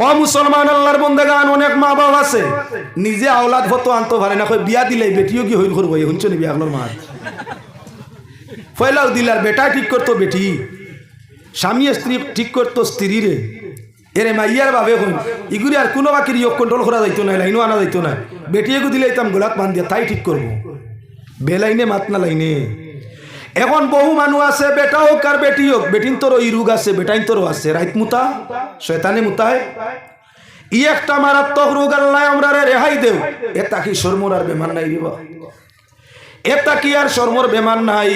হ, মুসলমান আল্লাহর বন্দেগান, অনেক মা বাবা আছে। নিজে আওলাদ হতো আনতে পারে না বিয়া দিলে বেটিও কি হইল করব শুনছো নি বিয়াগুলোর মার ফয়লাও দিলার বেটা ঠিক করতো বেটি। স্বামী স্ত্রী ঠিক করতো স্ত্রী রে এরে মাইয়ার বাবে হইন ইগুলি আর কোনো বাকি ইয়োগ কন্ট্রোল করা যাইতো না, লাইনও আনা যাইতো না। বেটি এগু দিলে ইতাম গোলাত বান দিয়া তাই ঠিক করব। বেলাইনে মাত না লাইনে। এখন বহু মানুষ আছে বেটা হোক আর বেটি হোক। বেটিন তোর ওই রোগ আছে, বেটাইন তোরও আছে। রাইত মুতা? শয়তানে মুতায় ই একটা মারাত্মক রোগ আল্লাহ আমরা রেহাই দেও। এটা কি সরমর আর বেমান নাই দিব এটা কি আর সরমর বেমান নাই?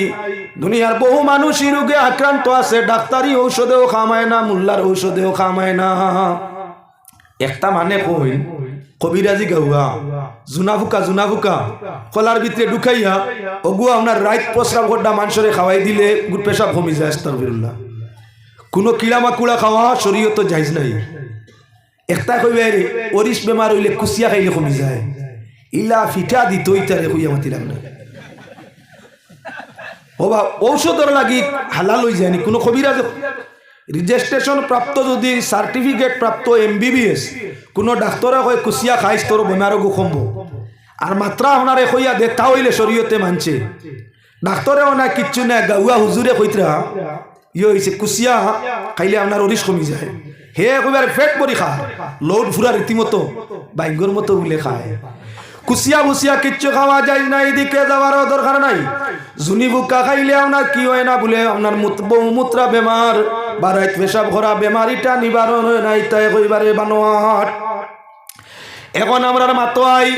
দুনিয়ার বহু মানুষ এই রোগে আক্রান্ত আছে। ডাক্তারি ঔষধেও খামায় না মুল্লার ঔষধেও খামায় না। একটা মানে কই কবিরাজি গাউয়া। জুনা ফুকা কলার ভিতরে ঢুকাইয়া ওগু আপনার রাইত প্রস্রাব গড্ডা মানুষরে খাওয়াই দিলে গুড পেশাব কমি যায়, আস্তাগফিরুল্লাহ। কোনো কিড়া মাকুড়া খাওয়া শরীয়ত যাইজ নাই। একটা কইবে অরিস বেমার হইলে কুচিয়া খাইলে কমি যায়। ইলা ফিটা দিত ইতারে কইয়া মাতিলাম না ওবা ঔষধর লাগি হালাল হয়ে যায়নি, কোনো কবিরাজ রেজিস্ট্রেশন প্রাপ্ত যদি সার্টিফিকেট প্রাপ্ত এমবিবিএস কোনো ডাক্তরে কয়, কুচিয়া খাইছ তোর বেমারও গো কমবো। আর মাত্রা আপনার কইয়া দে তা হইলে শরীয়তে মানছে। ডাক্তরেও না কিচ্ছু না গাউয়া হুজুরে কইতরা ইয়ে হয়েছে কুচিয়া, খাইলে আপনার অরিস কমি যায়। হে একবার ফেট পরি খায়, লোড ফুরা রীতিমতো বাইঙ্গর মতো বলে খায়। কুচিয়া বুচিয়া কিচ্ছু খাওয়া যায় না এদিকে যাওয়ারও দরকার নাই। জুনি বুকা খাইলে আপনার কি হয় না বলে আপনার বহুমূত্রা বেমার বা রাইত পেশাব করা বেমারিটা নিবারণ হয় না ইতাই কইবারে বানোয়াট এখন আমরা মাতোয়াই,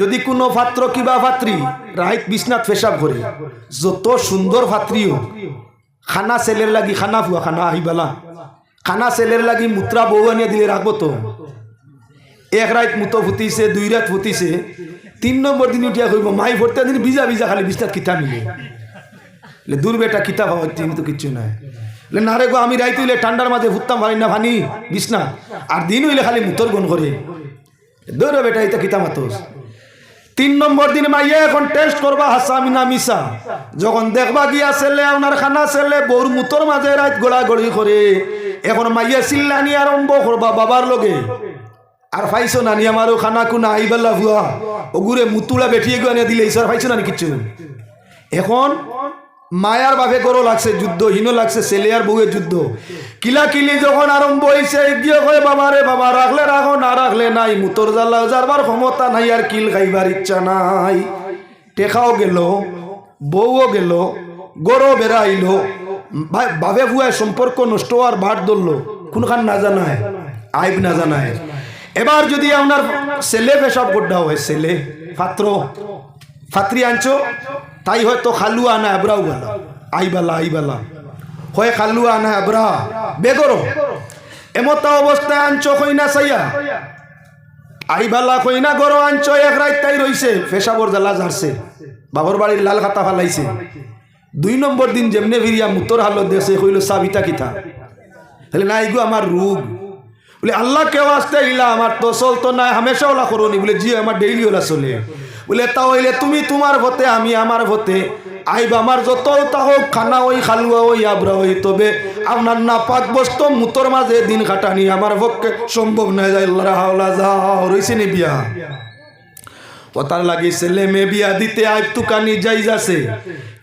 যদি কোনো পাত্র কিবা পাত্রী রাইত বিছনাথ পেশাব করে। যত সুন্দর পাত্রী হোক, খানা ছেলের লাগি খানা ফুয়া, খানা আহিবালা। খানা ছেলের লাগি মুত্রা বউ আনিয়ে দিলে রাখব তো। এক রাত মুতো ফুটিছে, দুই রাত ফুটিছে। তিন নম্বর দিন উঠিয়া কইব, মাই ভরতে দিন ভিজা ভিজা খালি বিছনাথ কিতা মিলে দূর বেটা, কিতা তিনি তো কিচ্ছু নাই। লে না রে গো, আমি রাইতে হইলে ঠান্ডার মাঝে ফুটতাম পারি না ভানি বিছনা আর দিন হইলে খালি মুতর গন করে। দৌড়ে বেটা এটা কিতা মাতোস? তিন নম্বর দিন মাইয়া এখন টেস্ট করবা হাসামি না মিশা যখন দেখবা গিয়া ছেলে আপনার খানা ছেলে, বউর মুতর মাঝে রাত গোড়া গড়ি করে। এখন মাইয়া চিল্লানি আরম্ভ করবা বাবার লগে। আর ফাইছো নানি আমারও খানা কুনা আইবাল্লা ভুয়া ওগুরে মুতুলা বেঠিয়ে গিয়ে দিলে, ঈশ্বর ফাইছো নানি কিচ্ছু? এখন মায়ার বাপে গরো লাগছে, যুদ্ধ হীন লাগছে, ছেলে আর বউয়ের যুদ্ধ। কিলা কিলি যখন আরম্ভ হয়েছে গিয়ে কয়, বাবা রে বাবা, রাখলে রাখো, না রাখলে নাই। মুতর জ্বালা যারবার ক্ষমতা নাই, আর কিল খাইবার ইচ্ছা নাই। টেকাও গেল, বউও গেল গরো বেড়াইলো। বাপে ভুয়ায় সম্পর্ক নষ্ট আর ভাট ধরলো, কোনখান না জানায়, আইব না জানায়। এবার যদি আপনার ছেলে পেশাব গোড্ডা হয়, ছেলে, পাত্র ফাত্রি আনছো তাই হয়তো খালুয়া না আবরাও গেলা। আইবালা আইবালা হয় খালুয়া না আবরা। বেগরো এমতা অবস্থায় আনছো কইনা চাইয়া আইবালা কইনা গরো আনছো, এক রাত তাই রইছে। পেশাবর জ্বালা ঝাড়ছে। বাবর বাড়ির লাল খাতা ফালাইছে। দুই নম্বর দিন যেমনে ভিরিয়া মুতর হালত দেশে কইল, সাবিতা কিতা? তাহলে না ইগো আমার রোগ। বলে, আল্লাহ কেউ আসতে ইলা আমার তো চলতো না হামেশা ওলা করনি। বলে, জি, আমার ডেইলি ওলা চলে। বলে তা হইলে তুমি তোমার ভতে, আমি আমার ভতে। আইব আমার যত তা হোক খানা ওই খালুয়া ওই আবরা ওই তবে। আপনার না পাক বস্তু মুতর মাঝে দিন কাটানি আমার পক্ষে সম্ভব যাই আল্লাহ হাওলা যাও রইছে নি বিয়া। কথার লাগি ছেলে মেয়ে বিয়া দিতে আইব তুকানি যাই যাচ্ছে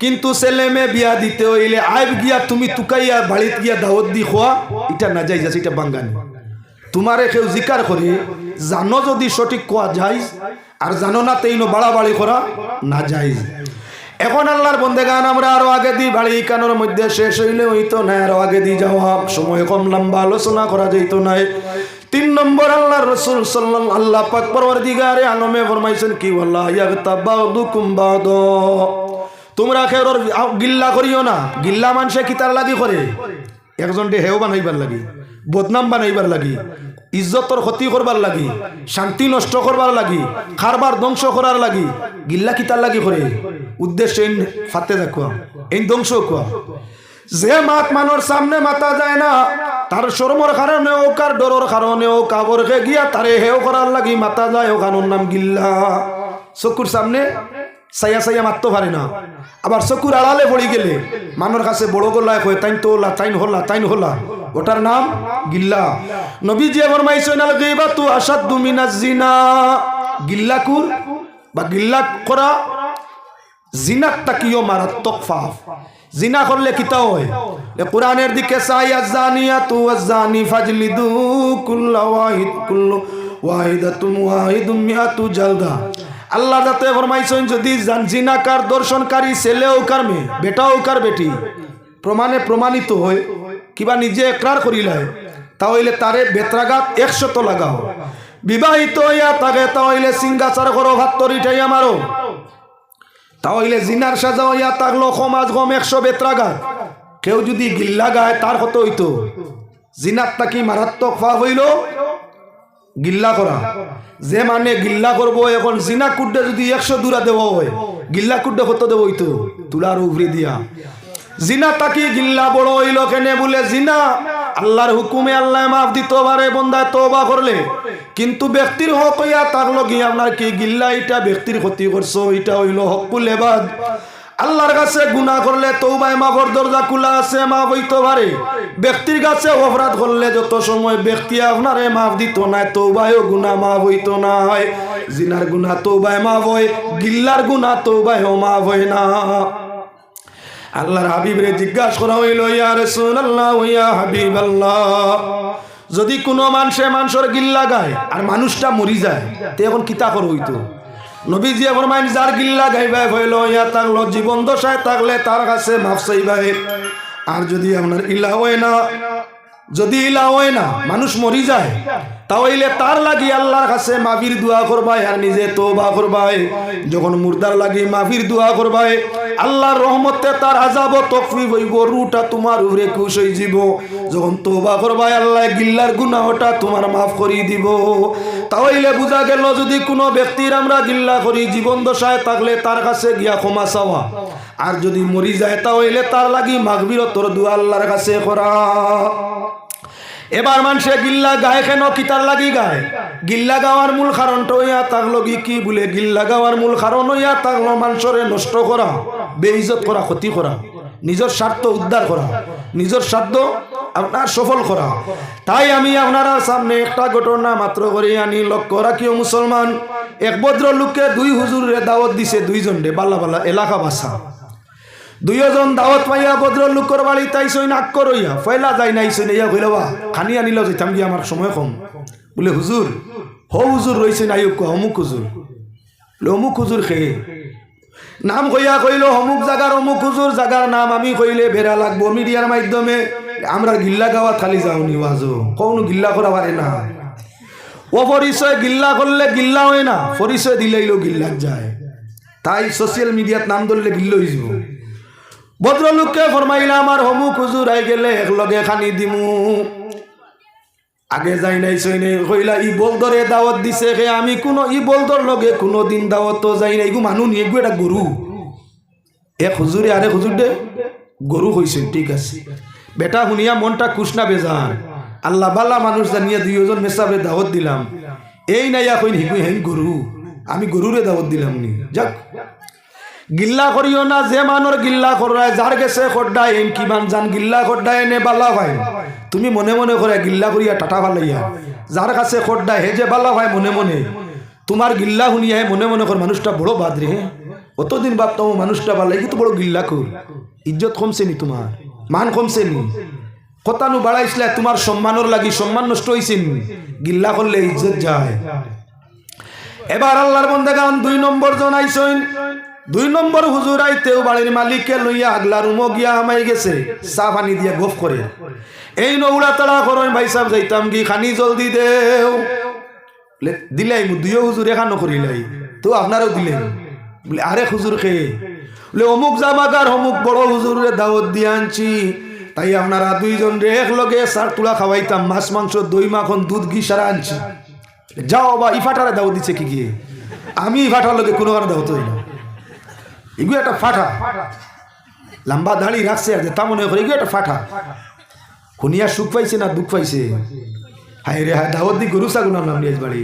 কিন্তু ছেলে মেয়ে বিয়া দিতে হইলে আইব গিয়া তুমি তুকাইয়া বাড়িত গিয়া দাওয়াত দি খোয়া এটা না যাই যাচ্ছে এটা বাঙ্গানি। তোমারে কেউ জিকার করে জানো যদি সঠিক কোয়া যায়, আর জানো না তেইনো বাড়াবাড়ি করা না যায় এখন আল্লাহর বন্দেগান আমরা আরও আগে দিই, বাড়ি কানোর মধ্যে শেষ হইলে হইতো না আরও আগে দিই যাওয়া। সময় কম, লম্বা আলোচনা করা যাইতো না তিন নম্বর আল্লাহ রসুল সাল্লাম আল্লাহ পাক পরবর্তীকারে আলমে ফরমাইছেন, কি বাদ তোমরা খেরর গিল্লা করিও না। গিল্লা মানুষে কি তার লাগি করে? একজনটি হেও বানাইবার লাগি, বদনাম বানাইবার লাগি। ইজ্জতর ক্ষতি করবার লাগি, শান্তি নষ্ট করবার লাগি খারবার ধ্বংস করার লাগি, গিল্লা কিতার লাগি করে উদ্দেশ্য এই ফাতে দেখুয়া এই ধ্বংস কুয়া যে মাত মানোর সামনে মাতা যায় না তার শরমর কারণেও কার ডরর কারণেও কাবরকে গিয়া তারে হেও করার লাগি মাতা যায় ওখানোর নাম গিল্লা। চকুর সামনে সাইয়া সাইয়া মারতে পারে না। আবার চকুর আড়ালে পড়ি গেলে মানুষ কাছে বড় গলায় কয় তাইন তো হলা, তাইন হলা তাইন হলা। ওটার নাম গিল্লা। নবী যে ফরমাইছেন আল গীবাতু আসাদ্দু মিনাজ জিনা। গিল্লাকুর বা গিল্লা করা, জিনাত তাকিও মারাত্মক ফাফ জিনা করলে কিতা হয়? কোরআনের দিকে আজানিয়াতু আজানি ফাজলিদু কুল্লা মিয়াতু জালদা। আল্লাহ যাতে ফরমাইছেন, যদি জান- জিনাকার দর্শনকারী ছেলেও কার মেয়ে, বেটাও কার বেটি? প্রমাণে প্রমাণিত হয় কিবা নিজে একরার করিলায় তাহলে তারে বেত্রাঘাত একশত লাগাও। বিবাহিত হইয়া তাকে তাহলে সিঙ্গাচার করো ভাত তরিটাইয়া মারো তাহলে জিনার সাজা হইয়া থাকল সমাজ গম একশো বেত্রাঘাত কেউ যদি গিল্লা গায় তার কত হইতো। জিনার তাকি মারাত্মক ফাফ হইল। গিল্লা করা যে মানে গিল্লা করব এখন জিনা কুড্ডে যদি একশো দূরা দেওয়া হয়, গিল্লা কুড্ডে কত দেবো হইতো। তুলার উভরি দিয়া। জিনা তাকি গিল্লা বড় হইল কেনে বলে, জিনা, আল্লাহর হুকুমে আল্লাহ মাফ দিত পারে বন্দায় তোবা করলে। কিন্তু ব্যক্তির হক হইয়া থাকল কি আপনার কি গিল্লা এটা ব্যক্তির ক্ষতি করছ এটা হইল হকুল এবাদ আল্লাহর কাছে গুনাহ করলে তৌবায় মাফর দরজা খোলা আছে, মাফ হইতে পারে। ব্যক্তির কাছে অপরাধ করলে যত সময় ব্যক্তি আপনারে মাফ দিত না তৌবায়ও গুনাহ মাফ হইতো না হয় জিনার গুনাহ তৌবায় মাফ হয়, গিল্লার গুনাহ তৌবায়ও মাফ হয় না। আল্লাহর হাবিবরে জিজ্ঞাসা করা হইল, ইয়া রাসূলুল্লাহ, ইয়া হাবিবাল্লাহ। যদি কোনো মানুষে মানুষের গিল্লা গায় আর মানুষটা মরি যায়, তে এখন কিতা কর হইতো নবীজি ফরমাইন যার গিল্লা গাইবাই হইল ইয়া থাকল জীবন দশায় থাকলে তার কাছে মাফ চাইবাই আর যদি আপনার ইলা হয় না, যদি ইলা হয় না, মানুষ মরি যায় তাহলে তার লাগি আল্লাহর কাছে মাফির দোয়া করবাই আর নিজে তোবা করবাই। যখন মুর্দার লাগি মাফির দোয়া করবাই, আল্লাহর রহমতে তার আজাব তকফি হইব রুটা তোমার উপরে খুশ হয়ে যাব। যখন তোবা করবাই আল্লাহ গিল্লার গুনাহটা তোমার মাফ করি দিব। তাহলে বুঝা গেল, যদি কোনো ব্যক্তির আমরা গিল্লা করি, জীবন দশায় থাকলে তার কাছে গিয়া ক্ষমা চাওয়া। আর যদি মরি যায়, তাহলে তার লাগি মাগবিরতর দোয়া আল্লাহর কাছে করা। এবার মানুষে গিল্লা গায় কেন কিতার লাগি গায়? গিল্লা গাওয়ার মূল কারণটা হইয়া থাকল কি কি বলে? গিল্লা গাওয়ার মূল কারণ হইয়া থাকল মানুষরে নষ্ট করা বেইজত করা, ক্ষতি করা, নিজের স্বার্থ উদ্ধার করা, নিজের স্বার্থ আপনার সফল করা। তাই আমি আপনারা সামনে একটা ঘটনা মাত্র করে আনি। লক্ষ্য রাখিও মুসলমান, এক ভদ্র লোককে দুই হুজুরে দাওয়াত দিছে দুইজন রে, বাল্লা বাল্লা এলাকা বাসা দুইজন দাওয়াত পাইয়া ভদ্র লোকর বাড়ি তাইছই নাক করইয়া ফয়লা যাই নাইছই ইয়া কইলবা খানি আনিল যেতাম গিয়ে আমার সময় কম। বলে হুজুর হ হুজুর রইছে নাই অমুক হুজুর অমুক হুজুর খেয়ে নাম কইয়া কইল, অমুক জাগার অমুক হুজুর জাগার নাম আমি কইলে বেড়া লাগবো মিডিয়ার মাধ্যমে। আমরা গিল্লা গাওয়া খালি যাওনি ওয়াজো। কৌনো গিল্লা করা পারে না। ও পরিচয় গিল্লা করলে গিল্লা হয় না পরিচয় দিলেইলো গিল্লার যায়। তাই সোশ্যাল মিডিয়াত নাম ধরলে গিল্ল হয়ে যাব। ভদ্রলোককে ফরমাইলা, আমার হমুক হুজুর আই গেলে একলগে খানি দিমু। আগে যাই নাই সই নাই, কইলা, ই বলদরে দাওয়াত দিছে হে, আমি কোনো ই বলদর লগে কোনো দিন দাওয়াত তো যাই নাই গু, মানুহ নিয়ে গু, এটা গরু। এক হুজুরে আরে হুজুর দে, গরু হইছে ঠিক আছে। বেটা, শুনিয়া মনটা কুষ্ণা বেজান আল্লাহ বাল্লা মানুষ জানিয়ে দুইজন মেসাবে দাওয়াত দিলাম। এই নাইয়া কইন হিগু হেন গরু। আমি গরুরে দাওয়াত দিলাম নি। যাক গিল্লা করিও না, যে মানর গিল্লা করায়, যার গেছে খড্ডা এম কিমান জান গিল্লা খড্ডা এনে বালা ভাই তুমি মনে মনে করে গিল্লা করিয়া টাটা ভালাইয়া যার কাছে খড্ডা হে যে বালা ভাই মনে মনে। তোমার গিল্লা শুনিয়া মনে মনে কর মানুষটা বড় বাদরে হে। অতদিন ভাবতাম মানুষটা ভালাই কিন্তু বড় গিল্লা কর। ইজ্জত কমছে নি তোমার, মান কমছে নি। কতানু বাড়াইছিলে তোমার সম্মানের লাগি সম্মান নষ্ট হয়েছে নি। গিল্লা করলে ইজ্জত যায়। এবার আল্লাহর বন্দেগান দুই নম্বর জনাইছেন দুই নম্বর হুজুর আইতেও বাড়ির মালিককে লইয়া আগলা রুমো গিয়া আমাই গেছে, চা পানি দিয়া গোফ করে। এই নৌড়া তাড়া করেন ভাই সাহেব, যাইতাম কি খানি জলদি দেও। দিলাই মু দুইও হুজুর এখানো করিলাই তো আপনারও দিলেন। বলে, আরে হুজুর খেয়ে বলে, অমুক জামাগার, অমুক বড় হুজুরে দাওয়াত দিয়ে আনছি। তাই আপনারা দুইজন রে এক লগে সার তুলা খাওয়াইতাম, মাছ, মাংস, দই, মাখন, দুধ, ঘি সারা আনছি। যাও বা ইফাটারে দাওয়াত দিছে কি গিয়ে? আমি ইফাটার লগে কোনো কারণে দাওয়াত হই না। এগুলো একটা ফাটা লম্বা দাড়ি রাখছে আর তা মনে করে এগুলো একটা ফাটা শুনিয়া সুখ পাইছে না দুঃখ পাইছে হাই রে হাই দাওয়াত দি গরু ছাগল আনলাম নিজ বাড়ি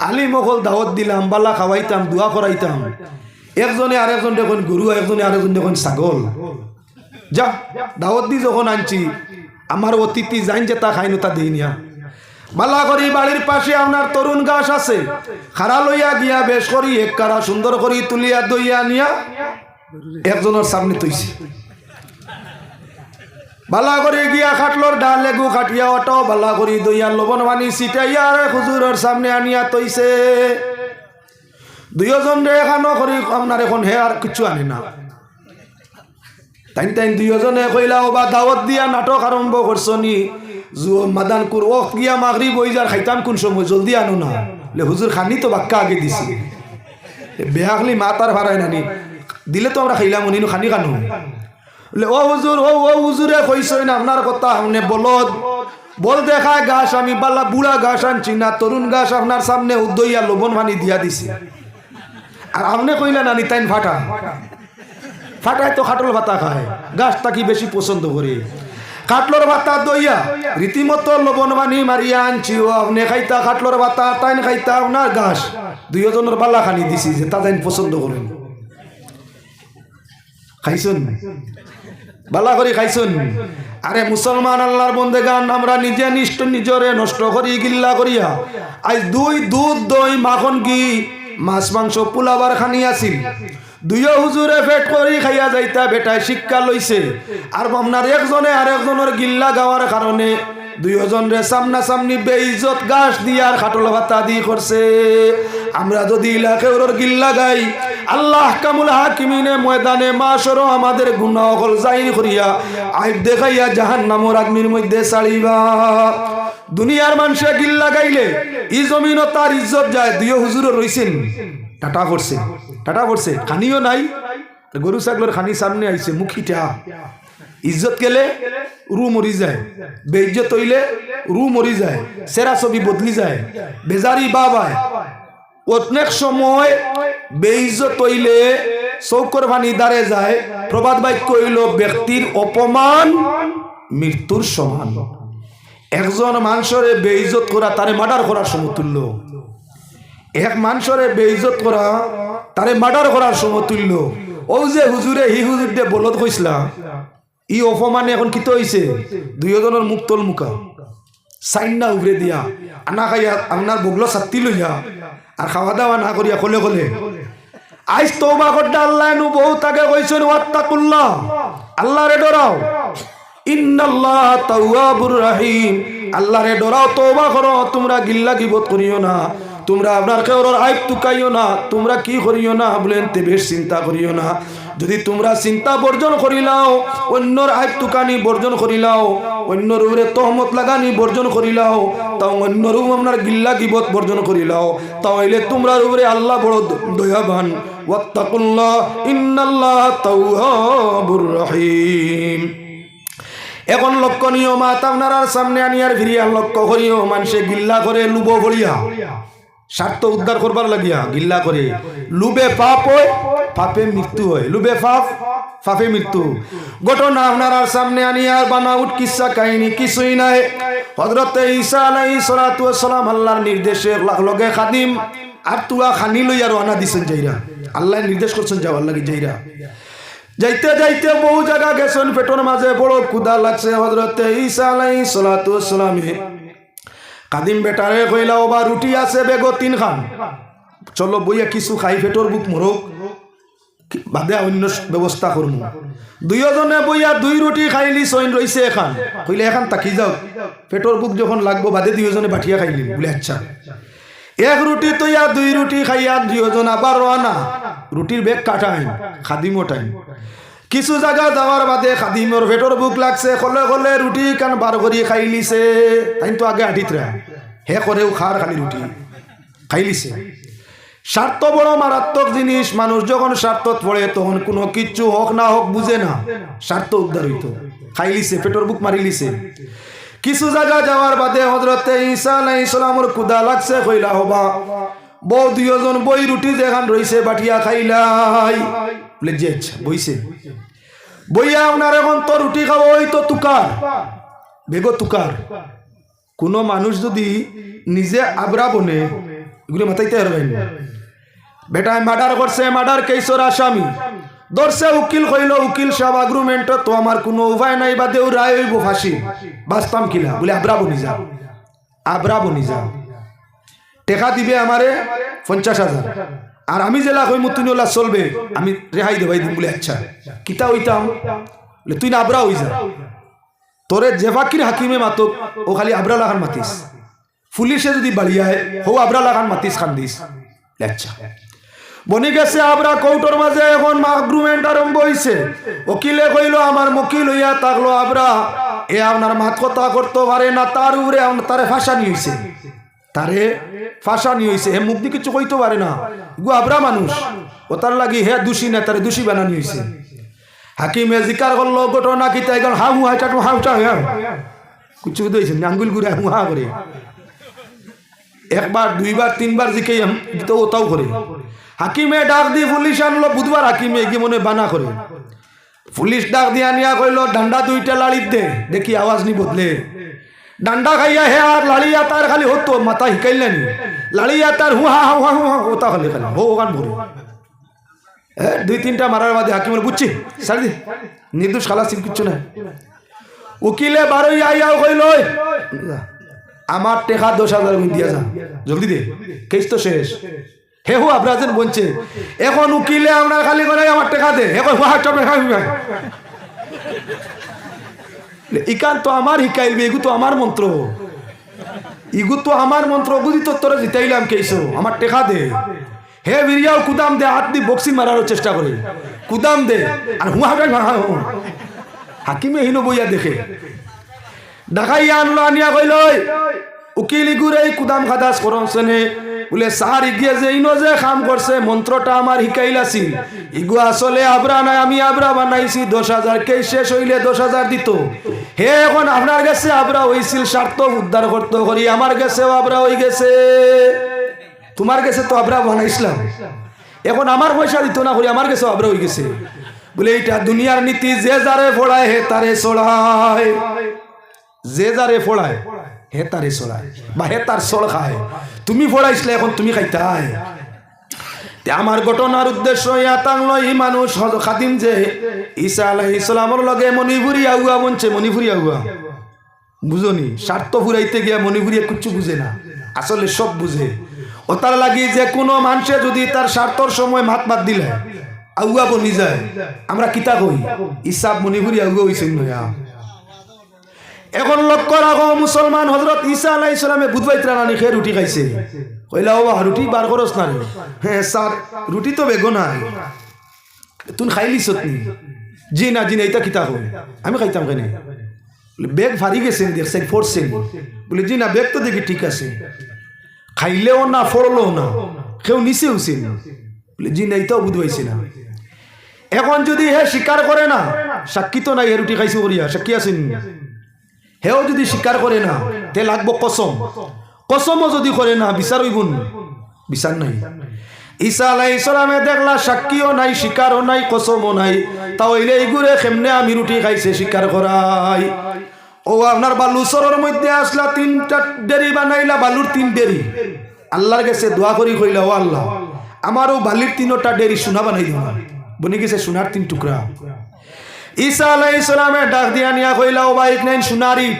আলি মকল দাওয়াত দিলাম বালা খাওয়াইতাম দোয়া করাইতাম একজনে আর একজন দেখুন গরু একজনে আর একজন দেখুন ছাগল যা দাওয়াত দি যখন আনছি আমার অতিথি যাইন যে তা খাইনো তা দিই নিয়া বালা করি বাড়ির পাশে আপনার তরুণ গাছ আছে। খারা লইয়া গিয়া বেশ করি, এক কারা সুন্দর করি তুলিয়া দইয়া নিয়া একজনের সামনে তৈছে। বালা গিয়া খাটলোর ডাল লেগু খাটিয়া অটো বালা করি দইয়া লবণ মানি সিটাইয়া আর হুজুরের সামনে আনিয়া তৈছে। দুইজন রে এখানো করি, আপনার এখন হে আর কিছু আনে না। তাইন তাইন দুইজনে কইলা ও বা দাওয়াত দিয়া নাটক আরম্ভ করছ নি মাদানকুর ও গিয়া মাগরি বই যার খাইতাম কোন সময়? জলদি আনো না। লে হুজুর খানি তো বাক্কা আগে দিছি। বেহাকলি মা তার ভাড়াই নানি দিলে তো আমরা খাইলাম, উনি খানি কানো ও হুজুর, ও ও হুজুরে কইছই না, আপনার কথা আমনে বলদ। বল দেখায় গাছ আমি বাল্লা বুড়া গাছ আনছি না, তরুণ গাছ আপনার সামনে উদ্দইয়া লবণ মানি দিয়া দিছি। আর আপনি কইলেন আনি তাইন ফাটা। ফাটায় তো খাটল ভাতা খায়। গাছটা কি বেশি পছন্দ করে? কাটলোর ভাতা দইয়া, রীতিমতো লবণ বানি মারিয়া আনছি ও আপনি খাইতা কাটলোর ভাতা তাইন খাইতা আপনার গাছ দুইজনের বালা খানি দিছি যে তা তাইন পছন্দ করেন। খাইছুন? বালা করে খাইছুন? আরে মুসলমান আল্লাহর বন্দে গান আমরা নিজে নিষ্ঠ, নিজরে নষ্ট করি, গিল্লা করিয়া। আজ দুই দুধ, দই, মাখন কি, মাছ, মাংস পোলাবার খানি আছিল। দুইও হুজুরে পেট করি খাইয়া যাইতা বেটায় শিক্ষা লইছে। আর আপনার একজনে আর একজনের গিল্লা গাওয়ার কারণে দুইজন রে সামনা সামনি বেইজত গাছ দিয়ার খাটল ভাতা দি করছে। আমরা যদি ইলাকেওর গিল্লা গাই, আল্লাহ কামুল হাকিমিনে ময়দানে মাসর আমাদের গুণা অকল জাহির করিয়া আইব দেখাইয়া জাহান নামর আগ্নির মধ্যে সাড়িবা দুনিয়ার মানুষে গিল্লা গাইলে ই জমিন তার ইজ্জত যায় দুই হুজুর রইছেন, টাটা পড়ছে টাটা পড়ছে খানিও নাই। গরু ছাগলের খানি সামনে আইছে মুখিটা ইজ্জত গেলে রু মরি যায়। বেইজ্জত হইলে রু মরি যায়। সেরা ছবি বদলি যায়। বেজারি বাবায়। অনেক সময় বেইজ্জত হইলে চৌকর ভানি দাঁড়ে যায়। প্রবাদ বাক্য হইল, ব্যক্তির অপমান মৃত্যুর সমান। একজন মানুষরে বেইজত করা, তারে মার্ডার করার সমতুল্য। এক মানুষরে বেইজ্জত করা, তারে মার্ডার করার সমতুল্য ও যে হুজুরে, হি হুজুর দে বলত কইসলা ই অপমানে এখন কিতো হইছে? দুইজনের মুখ তল মুখা। সাইন না উগরে দিয়া, আনা খাইয়া আপনার বগলো সাত্তি লইয়া, আর খাওয়া দাওয়া না করিয়া কলে কলে। আইস তৌবা করতে আল্লাহ নু বহুত আগে কইছেন, ওয়াত্তাকুল্লাহ আল্লাহ রে ডরাও। ইন্নাল্লাহ তাওয়াবুর রাহিম। আল্লাহ রে ডরাও তৌবা করো, তোমরা গিল্লা গিবত করিও না। তোমরা আপনার কেউর আইব তুকাইও না, তোমরা কি করিও না বলেন তে বেশ চিন্তা করিও না। যদি তোমরা চিন্তা বর্জন করিলাও অন্যর আইব তুকানি বর্জন করিলাও অন্যর উপরে তহমত লাগানি বর্জন করিলাও তাও অন্যর আপনার গিল্লা গিবত বর্জন করিলাও তাহলে তোমরা উপরে আল্লাহ বড় দয়াবান। ওয়াত্তাকুল্লাহ, ইন্নাল্লাহ তাওয়াবুর রহিম। এখন লক্ষণীয় মাত আপনার সামনে আনিয়ার ফিরিয়া লক্ষ্য করিও, মানুষে গিল্লা করে লুব ভরিয়া স্বার্থ উদ্ধার করবার লাগিয়া গিল্লা করে। লুবে পাপ হয়, পাপে মৃত্যু হয়। লুবে পাপ, পাপে মৃত্যু। ঘটনা আপনার সামনে আনিয়ার বানাউট কিসা কাহিনী কিছুই নাই। হজরতে ঈসা আলাই সালাম আল্লাহর নির্দেশে লগে খাদিম আর তুয়া খানি লই আর আনা দিছেন যাইরা আল্লাহ নির্দেশ করছেন যাওয়ার লাগে যাইরা যাইতে যাইতে বহু জায়গা গেছেন, পেটর মাঝে বড় কুদা লাগছে হজরতে ঈসা আলাই সালাতু সালামে কাদিম বেটারে কইলা, ওবা, রুটি আছে বেগো তিন খান চলো বইয়া কিছু খাই পেটর বুক মরক। বাদে অন্য ব্যবস্থা করমু। দুইজনে বইয়া দুই রুটি খাইলি সইন রইছে এখান। কইলে, এখান তাকি যাও? পেটর বুক যখন লাগবো, বাদে দুইজনে বাঠিয়া খাইলি। বলে আচ্ছা। এক রুটি তৈয়া, দুই রুটি খাইয়া, দুইজন আবার রানা রুটির বেগ কাটাইন, খাদিমও টাইম কিছু জায়গা যাওয়ার বাদে খাদিমর পেটর বুক লাগছে কলে কলে রুটি কান বার করি খাই লিছে। তাই তো আগে হাঁটিত রা হে করেও খার খালি রুটি খাই লিছে। স্বার্থ বড় মারাত্মক জিনিস মানুষ যখন স্বার্থত পড়ে তখন কোনো কিচ্ছু হোক না হোক বুঝে না। স্বার্থ উদ্ধার হইতো, খাই লিছে পেটর বুক মারি লিছে। কিছু জায়গা যাওয়ার বাদে হজরতে ঈসা আলাইহিস সালামর কুদা লাগছে, কইলা হবা বউ দুইজন বই রুটি যেখান রইছে বাটিয়া খাইলাই। আপনার এখন ওই তো কোনো মানুষ যদি নিজে আবরা বনে, এগুলো মাথাইতে পারবেন বেটায় মার্ডার করছে, মার্ডার কেসর আসামি। দর্শে উকিল কইল, উকিল সাহেব আগ্রুমেন্ট তো আমার কোনো উপায় নাই, বা দেউ রায় হইব ফাঁসি। বাঁচতাম কিলা বলে, আবরা বনি যাও আবরা বনি যাও টেকা দিবে আমারে পঞ্চাশ হাজার। আর আমি জেলা কই মুতুনিওলা চলবে। আমি রেহাই দেবাই দিম বলে আচ্ছা কিতা হইতাম? বলে, তুই না আবরা হই যা। তোরে জেফাকির হাকিমে মাতক, ও খালি আবরা লাগান মাতিস। পুলিশে যদি বাড়িয়ায় হো আবরা লাগান মাতিস, খান দিস। আচ্ছা। বনি গেছে আবরা কৌটোর মাঝে, এখন আগ্রুমেন্ট আরম্ভ হইছে। উকিলে কইল, আমার মকিল হইয়া থাকল আবরা। এ আপনার মাত কথা করতে পারে না, তার উপরে তারে ফাঁসা নিয়েছে। তারে ফাঁসা নিয়েছে হে মুখ দিয়ে কিছু কইতে পারে না। গু আবরা মানুষ, ও তার লাগি হে দোষী না, তারে দোষী বানানি হয়েছে হাকিমে জিকার করল ঘটনা কি তাই গেল, হাউ হাই চাটু হাউ চা হ্যাঁ কিছু দিয়েছে আঙ্গুল ঘুরে হু হা করে। একবার, দুইবার, তিনবার জিকে তো ওটাও করে। হাকিমে ডাক দিয়ে পুলিশ আনলো, বুধবার হাকিমে গিয়ে মনে বানা করে। পুলিশ ডাক দিয়ে আনিয়া কইল, ডান্ডা দুইটা লাড়িত দে, দেখি আওয়াজ নি বদলে। ডান্ডা খাইয়া হে আর লাড়িয়া তার খালি হতো মাথা শিকাইলেন লাড়িয়া তার হু হা হা হুহা হুহা ওটা খালি খালি হো ওখান ভরে দুই তিনটা মারার বাদে হাকিমের বুঝছি সারি নির্দোষ খালাসি কিচ্ছু না উকিলে বারোই আইয়াও কইল "ওই, আমার টেকা দশ হাজার দিয়া যা। জলদি দে। কেস তো শেষ। হে হু আব্রাজেন বলছে এখন উকিলে আপনার খালি করে আমার টেকা দে। হে এখন হুয়া চপে ইকান তো আমার হিকাইলবে এগু তো আমার মন্ত্র। ইগু তো আমার মন্ত্র বুঝি তো তোরা জিতাইলাম কেইছো। আমার টেকা দে। হে বিরিয়াও কুদাম দে হাত দিয়ে বক্সি মারারও চেষ্টা করে। কুদাম দে আর হুয়া হাকিমে হিনো বইয়া দেখে। ডাকাইয়া আনলো আনিয়া কইল "ওই, উকিল এই কুদাম খাদাস করছেনে বলে সার ইগিয়ে যে ইনো যে কাম করছে মন্ত্রটা আমার শিকাইলাছিল ইগু আসলে আবরা নাই, আমি আবরা বানাইছি দশ হাজার কে শেষ হইলে দশ হাজার দিত। হে, এখন আপনার কাছে আবরা হইছিল স্বার্থ উদ্ধার করতে করি আমার কাছেও আবরা হয়ে গেছে। তোমার কাছে তো আবরা বানাইছিলাম এখন আমার পয়সা দিত না করি আমার কাছে আবরা হয়ে গেছে। বলে, এইটা দুনিয়ার নীতি, যে যারে ফোড়ায় হে তারে চড়ায় যে যারে ফোড়ায় হে তারে চড়ায় বা হে তার চড় খায়। তুমি ফোড়াইছিলে এখন, তুমি খাইতাই। আমার ঘটনার উদ্দেশ্য ইয়াতাংল ই মানুষ হজ- খাদিম যে ঈসা আলাইহিস ইসলামর লগে মণিপুরি আগুয়া বনছে মণিপুরি আগুয়া বুঝনি স্বার্থ ফুরাইতে গিয়া মণিপুরিয়া কিচ্ছু বুঝে না। আসলে সব বুঝে ও তার লাগি যে কোনো মানুষে যদি তার স্বার্থর সময় মাত বাদ দিলে আগুয়া বনি যায়। আমরা কিতা কই? ইসাব মণিপুরি আগুয়া হইছেন নয়া এখন লক্ষ্য রাখো, মুসলমান হজরত ঈসা আলাই ইসলামে বুধবাই ত্রাণানি খেয়ে রুটি খাইছে। কইলা, ও রুটি বার করস না হ্যাঁ স্যার, রুটি তো বেগো নাই। তুই খাইলিস জি না জি না এটা কিতা কই আমি খাইতাম কেন? বেগ ভারী গেছে দেখছেন ফোরছেন বলে, জি না, বেগ তো দেখি ঠিক আছে। খাইলেও না ফড়লেও না কেউ নিচে উচিন বলে, জি না এটাও বুধবাইছে না। এখন যদি হে স্বীকার করে না, সাক্ষী তো নাই, হে রুটি খাইছে করিয়া সাক্ষী আছেন? হেও যদি স্বীকার করে না, তে লাগবো কসম। কসমও যদি করে না বিচার হইব? বিচার নাই। ঈসা আলাই ইসলামে দেখলা, সাক্ষীও নাই, স্বীকারও নাই কসমও নাই। তাও এলে এইগুরে কেমনে আমি রুটি খাইছে স্বীকার করাই ও আপনার বালু সরের মধ্যে আসলা, তিনটা দেরি বানাইলা বালুর তিন দেরি আল্লাহর কাছে দোয়া করি কইলা ও আল্লাহ আমারও বালির তিনটা দেরি সোনা বানাই না। বনি গেছে সোনার তিন টুকরা। ঈসা আলাই ইসলামে ডাক দিয়া নিয়া কইলা, ও বাইক নাইন সোনার। ইট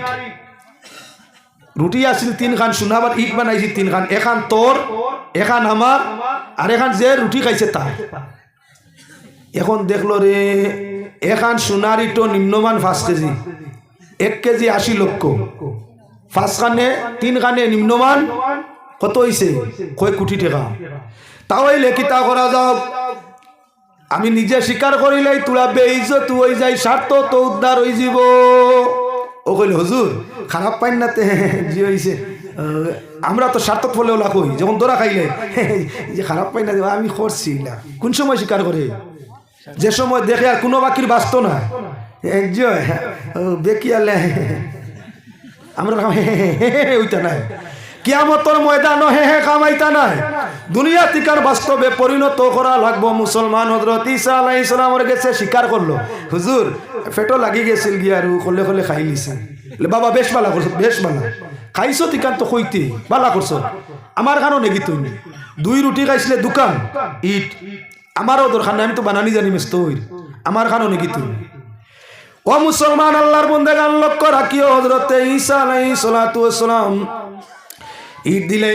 রুটি আছিল তিন খান সোনাবার ইট বানাইছি তিন খান। এখান তোর এখান আমার, আর এখান যে রুটি খাইছে তার। এখন দেখল রে এখান সোনার ইটও নিম্নমান পাঁচ কেজি। এক কেজি আশি লক্ষ। পাঁচ খানে, তিন খানে নিম্নমান কত হইছে? কয় কোটি টাকা। তাও এই লেখিতা করা যাও আমি নিজে স্বীকার করিলেই তোরা বেইজত হয়ে যাই স্বার্থ তো উদ্ধার হয়ে যাব ও কইল হুজুর খারাপ পাইন না তে জি হইছে আমরা তো স্বার্থ ফলে ওলা যখন দোরা খাইলে যে খারাপ পাই না আমি করছি না কোন সময় স্বীকার করে যে সময় দেখে আর কোনো বাকির বাঁচত না এনজয় বেকিয়ালে আমরা ওইটা নাই কিয়ামতর ময়দান হে হে কামাইতা নাই। দুনিয়া তিকার বাস্তবে পরিণত করা লাগবো। মুসলমান হজরত ঈসা আলাইহিস সালামের কাছে স্বীকার করল, হুজুর পেটো লাগি গেছিল গিয়া আর কলে কলে খাই লিছে বাবা, বেশ বালা করছ বেশ বালা। খাইছো তিকান তো কইতে বালা করছ আমার কারও নেগি তুমি দুই রুটি খাইছিলে দোকান, ইট। আমারও দরকার নাই আমি তো বানানি জানি মেস্ত আমার খানো নাকি তুমি ও মুসলমান আল্লাহর বন্দে গান লক্ষ্য রাখিও হজরতে সালাতু ওয়াস সালাম। ঈদ দিলে